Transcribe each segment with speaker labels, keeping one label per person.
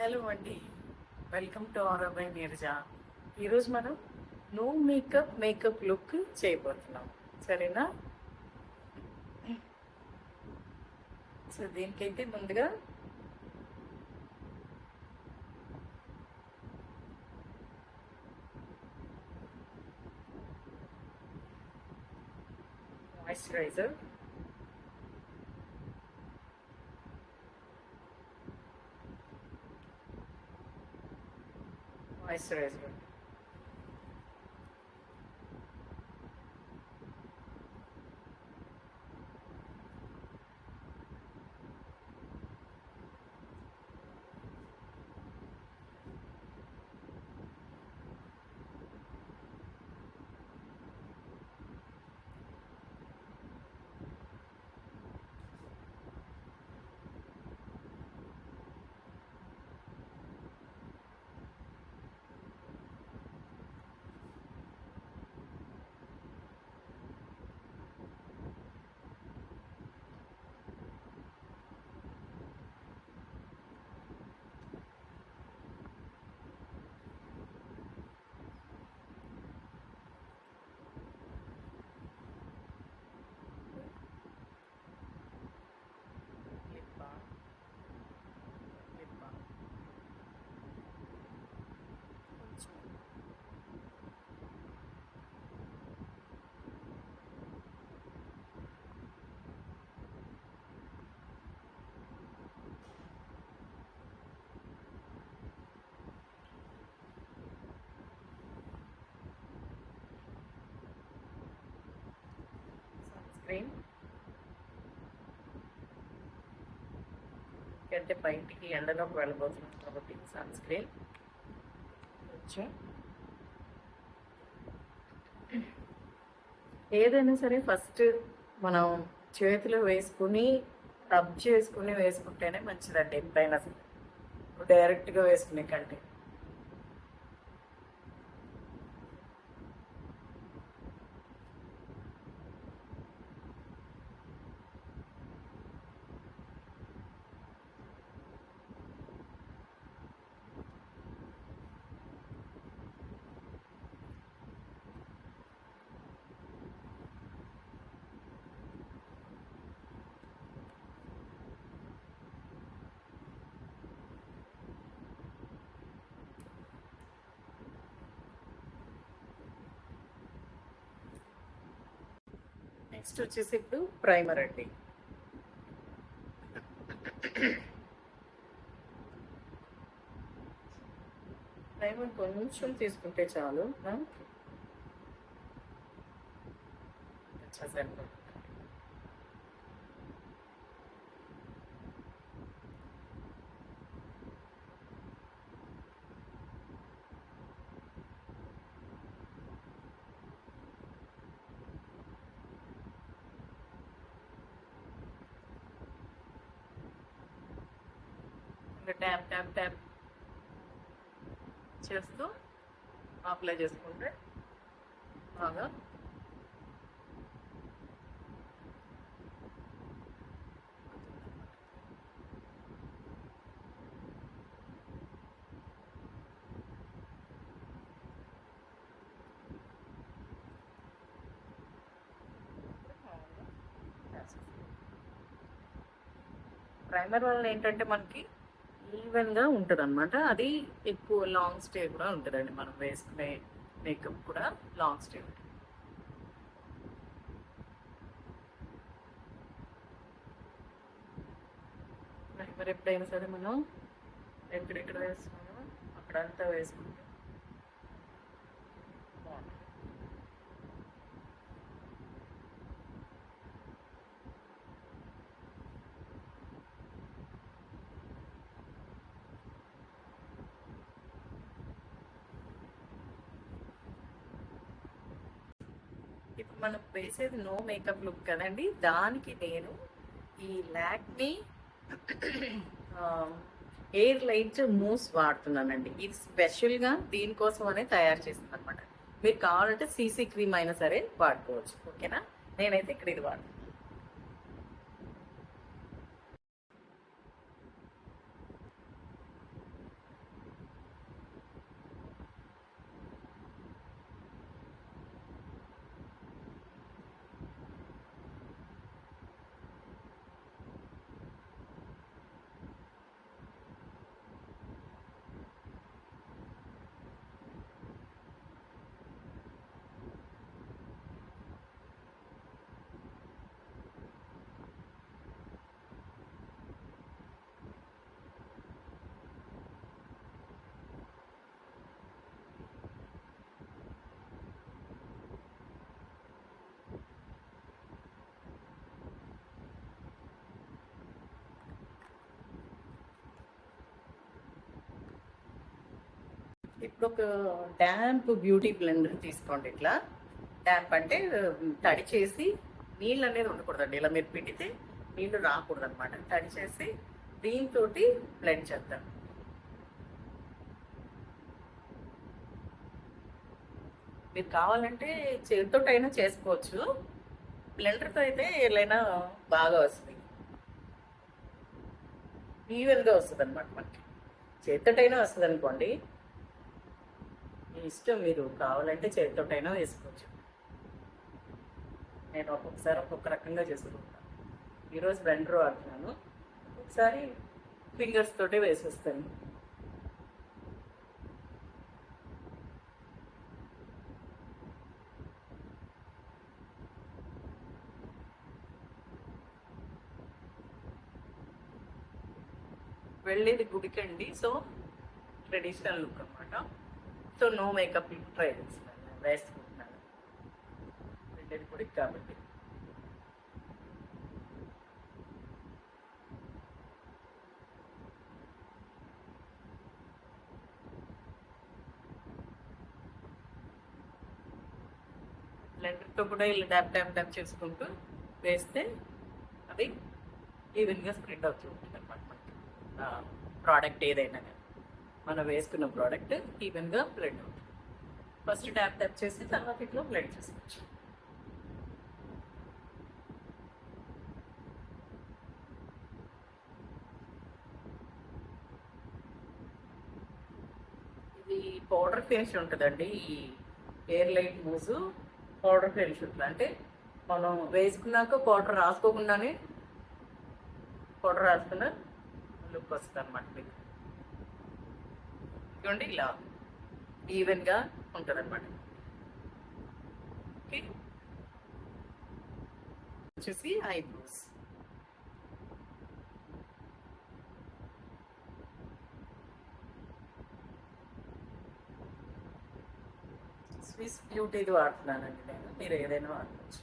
Speaker 1: Hello అండి. Welcome to ఆరోబై Neeraja ఈరోజు మనం నో మేకప్ మేకప్ లుక్ చేయబోతున్నాం. సరేనా? సో దీనికైతే ముందుగా మాయిశ్చరైజర్ మాయిశ్చరైజర్ లిప్ స్క్రీన్. అంటే బయటికి ఎండలోకి వెళ్ళబోతున్నాం కాబట్టి సన్ స్క్రీన్. కొంచెం ఏదైనా సరే ఫస్ట్ మనం చేతిలో వేసుకుని రబ్ చేసుకుని వేసుకుంటేనే మంచిదండి ఎప్పుడైనా సరే. డైరెక్ట్గా వేసుకునే కంటే నెక్స్ట్ వచ్చేసి ఇప్పుడు ప్రైమర్ అండి ప్రైమర్ కొంచెం తీసుకుంటే చాలు ఆ? సరిపోతుంది. ట్యాప్ ట్యాప్ చేస్తూ అప్లై చేసుకుంటే బాగా ప్రైమర్ వల్ల ఏంటంటే మనకి ఈవెన్గా ఉంటుంది అనమాట అది ఎక్కువ లాంగ్ స్టే కూడా ఉంటుందండి. మనం వేసుకునే మేకప్ కూడా లాంగ్ స్టే ఉంటుంది. మరి ఎప్పుడైనా సరే మనం ఎక్కడెక్కడ వేస్తున్నామో అక్కడంతా వేసుకుంటాం బాగుంటుంది ఇప్పుడు మనం వేసేది నో మేకప్ లుక్ కదండి. దానికి నేను ఈ లాక్మీ ఎయిర్ లైట్ మూస్ వాడుతున్నానండి. ఇది స్పెషల్గా దీనికోసం అనే తయారు చేసింది అనమాట మీరు కావాలంటే సీసీ క్రీమ్ అయినా సరే వాడుకోవచ్చు. ఓకేనా నేనైతే ఇక్కడ ఇది వాడుతున్నాను ఇప్పుడు ఒక డ్యాంప్ బ్యూటీ బ్లెండర్ తీసుకోండి ఇట్లా. డ్యాంప్ అంటే తడి చేసి నీళ్ళు అనేది ఉండకూడదండి. ఇలా మీరు పిండితే నీళ్ళు రాకూడదు అనమాట తడి చేసి దీంతో బ్లెండ్ చేద్దాం. మీరు కావాలంటే చేతితో అయినా చేసుకోవచ్చు. బ్లెండర్తో అయితే ఏదైనా బాగా వస్తుంది. ఈవెన్గా వస్తుంది అనమాట మనకి. చేతితోటైనా వస్తుంది అనుకోండి మీ ఇష్టం మీరు కావాలంటే చేతితోటైనా వేసుకోవచ్చు. నేను ఒక్కొక్కసారి ఒక్కొక్క రకంగా చేసుకుంటాను ఈరోజు బ్లెండర్ వాడుతున్నాను ఒకసారి ఫింగర్స్ తోటే వేసేస్తాను. వెళ్ళేది గుడికండి. సో ట్రెడిషనల్ లుక్ అనమాట సో నో మేకప్ ట్రై చేస్తున్నాను వేసుకుంటున్నాను. రెండేది కూడా కాబట్టి. బ్లెండర్తో కూడా ఇలా డ్యాప్ డ్యాప్ డ్యాప్ చేసుకుంటూ వేస్తే అది ఈవెన్గా స్ప్రెడ్ అవుతూ ఉంటుంది అనమాట ప్రోడక్ట్ ఏదైనా కానీ. మనం వేసుకున్న ప్రోడక్ట్ ఈవెన్గా బ్లెండ్ అవుతుంది. ఫస్ట్ ట్యాప్ ట్యాప్ చేసి తర్వాత ఇట్లా బ్లెండ్ చేసుకోవచ్చు. ఇది పౌడర్ ఫేష్ ఉంటుందండి. ఈ air light mousse powder face ఉంటుంది. అంటే మనం వేసుకున్నాక పౌడర్ రాసుకోకుండానే పౌడర్ రాసుకున్న లుక్ వస్తుంది అనమాట మీకు. ఇదిగోండి ఇలా ఈవెన్గా ఉంటుంది అనమాట ఓకే వచ్చేసి ఐబ్రోస్ స్విస్ బ్యూటీది వాడుతున్నానండి నేను. మీరు ఏదైనా వాడవచ్చు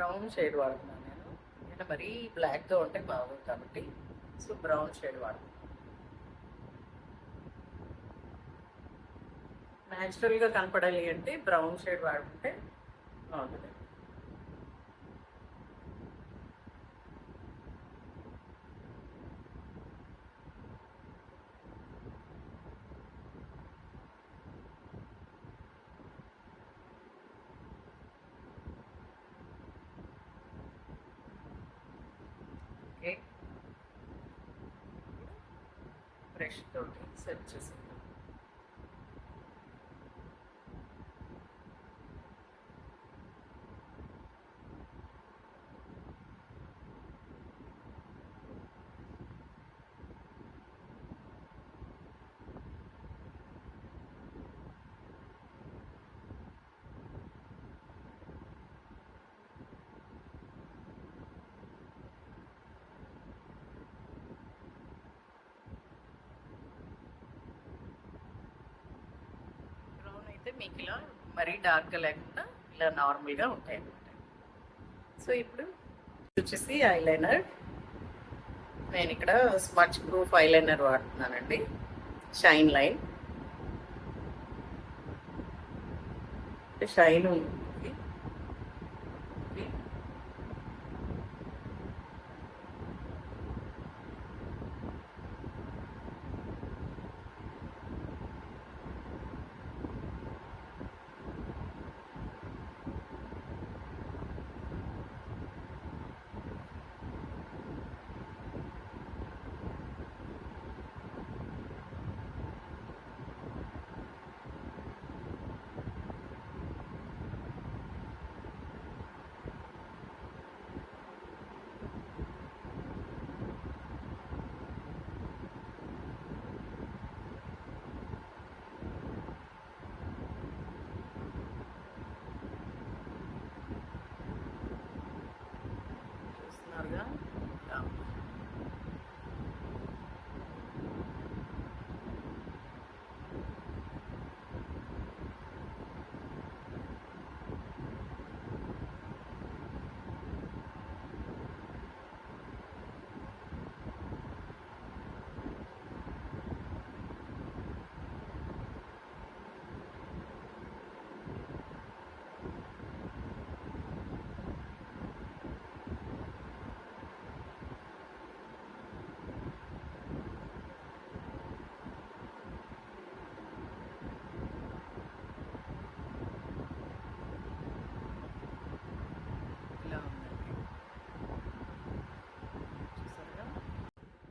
Speaker 1: బ్రౌన్ షేడ్ వాడుతున్నాను నేను. ఎందుకంటే మరీ బ్లాక్గా ఉంటే బాగుంది కాబట్టి. సో బ్రౌన్ షేడ్ వాడుతున్నాను న్యాచురల్గా కనపడాలి అంటే బ్రౌన్ షేడ్ వాడుకుంటే బాగుంటుంది ఓకే బ్రష్ తోటి సెర్చ్ చేసేద్దాం బ్రౌన్ అయితే మీకు ఇలా మరీ డార్క్గా లేకుండా ఇలా నార్మల్గా ఉంటాయి అన్నమాట సో ఇప్పుడు వచ్చేసి ఐలైనర్. నేను ఇక్కడ smudge proof eyeliner వాడుతున్నానండి. Shine line. Shine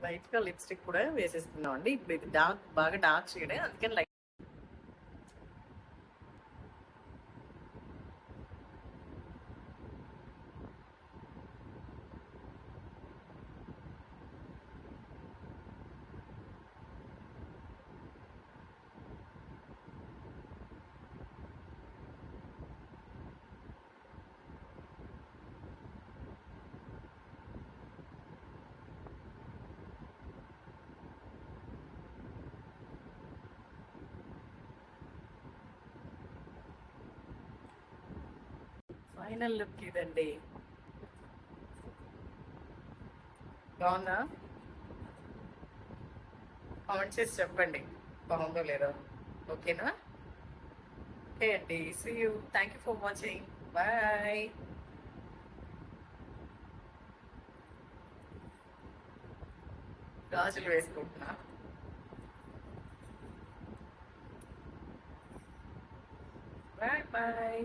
Speaker 1: ఉంటుంది లైట్గా లిప్స్టిక్ కూడా వేసేసుకున్నాం అండి ఇప్పుడు ఇది డార్క్ బాగా డార్క్ షేడ్ అందుకని లైట్ ఫైనల్ లుక్ ఇదండి. బాగుందా? కామెంట్ చేసి చెప్పండి. బాగుందో లేదో. ఓకేనా? ఓకే అండి. See you thank you for watching bye గాజులు వేసుకుంటున్నా. Bye bye